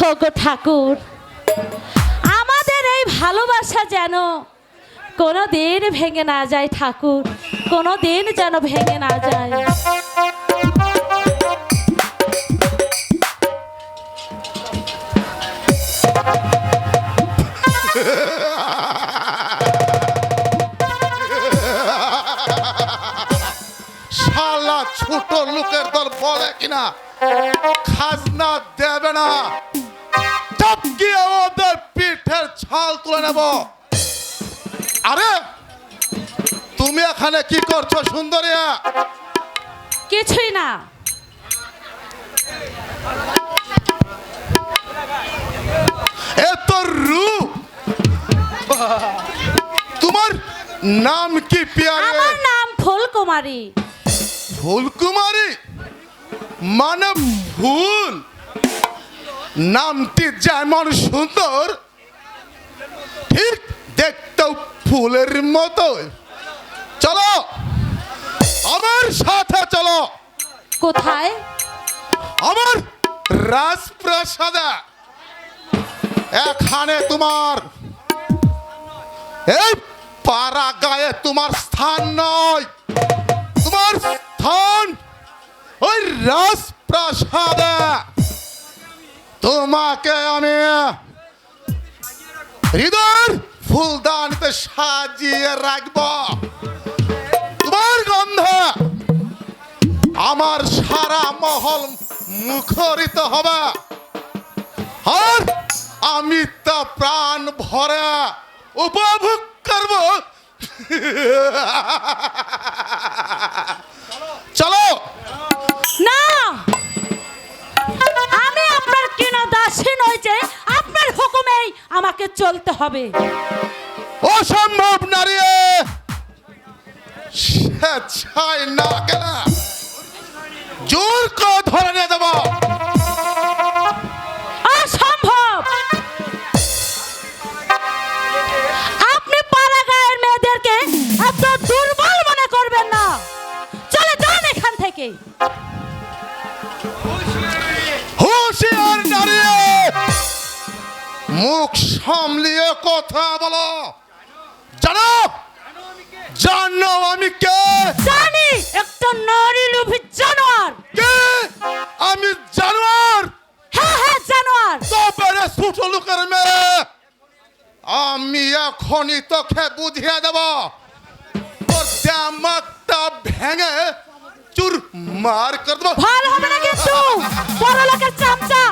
গো ঠাকুর। আমাদের এই ভালোবাসা যেন কোনো দিন ভেঙে না যায় ঠাকুর কোনো দিন যেন ভেঙে না যায়। ছোট লোকের দল বলে কিনা? খাজনা দেবে না। তুলে নেব। আরে তুমি এখানে কি করছ সুন্দরিয়া কিছুই না। এত রূপ তোমার নাম কি পিয়ারে? আমার নাম ফুলকুমারী। ফুলকুমারী? মানে ভুল। নামটি যেমন সুন্দর ঠিক দেখতেও ফুলের মতো। চলো আমার সাথে চলো। কোথায়? আমার রাজপ্রাসাদে। এখানে তোমার এই পাড়া গায়ে তোমার স্থান নয়। তোমার স্থান ওই রাজপ্রাসাদে। তোমাকে আমি হৃদয়ের ফুলদানিতে সাজিয়ে রাখব। তোমার গন্ধ আমার সারা মহল মুখরিত হবে। আর আমি তা প্রাণ ভরে উপভোগ করব। চলতে হবে। অসম্ভব নারী স্বেচ্ছায় না কেন? জোর করে ধরে নিয়ে দেবো। অসম্ভব! আপনি পাড়া গায়ের মেয়েদেরকে এত দুর্বল মনে করবেন না। চলে যান এখান থেকে। মুখ সামলিয়ে কথা বলো। জানো? জানো আমি কে? জানি একটা নারী লোভী জানোয়ার। কে? আমি জানোয়ার। হ্যাঁ হ্যাঁ জানোয়ার। তবে ছোট লোকের মেয়ে আমি এখনই তোকে বুঝিয়ে দেব। জামাকটা ভেঙে চুর মার করে দেবো। ভালো হবে না কিন্তু। বড় লোকের চামচা।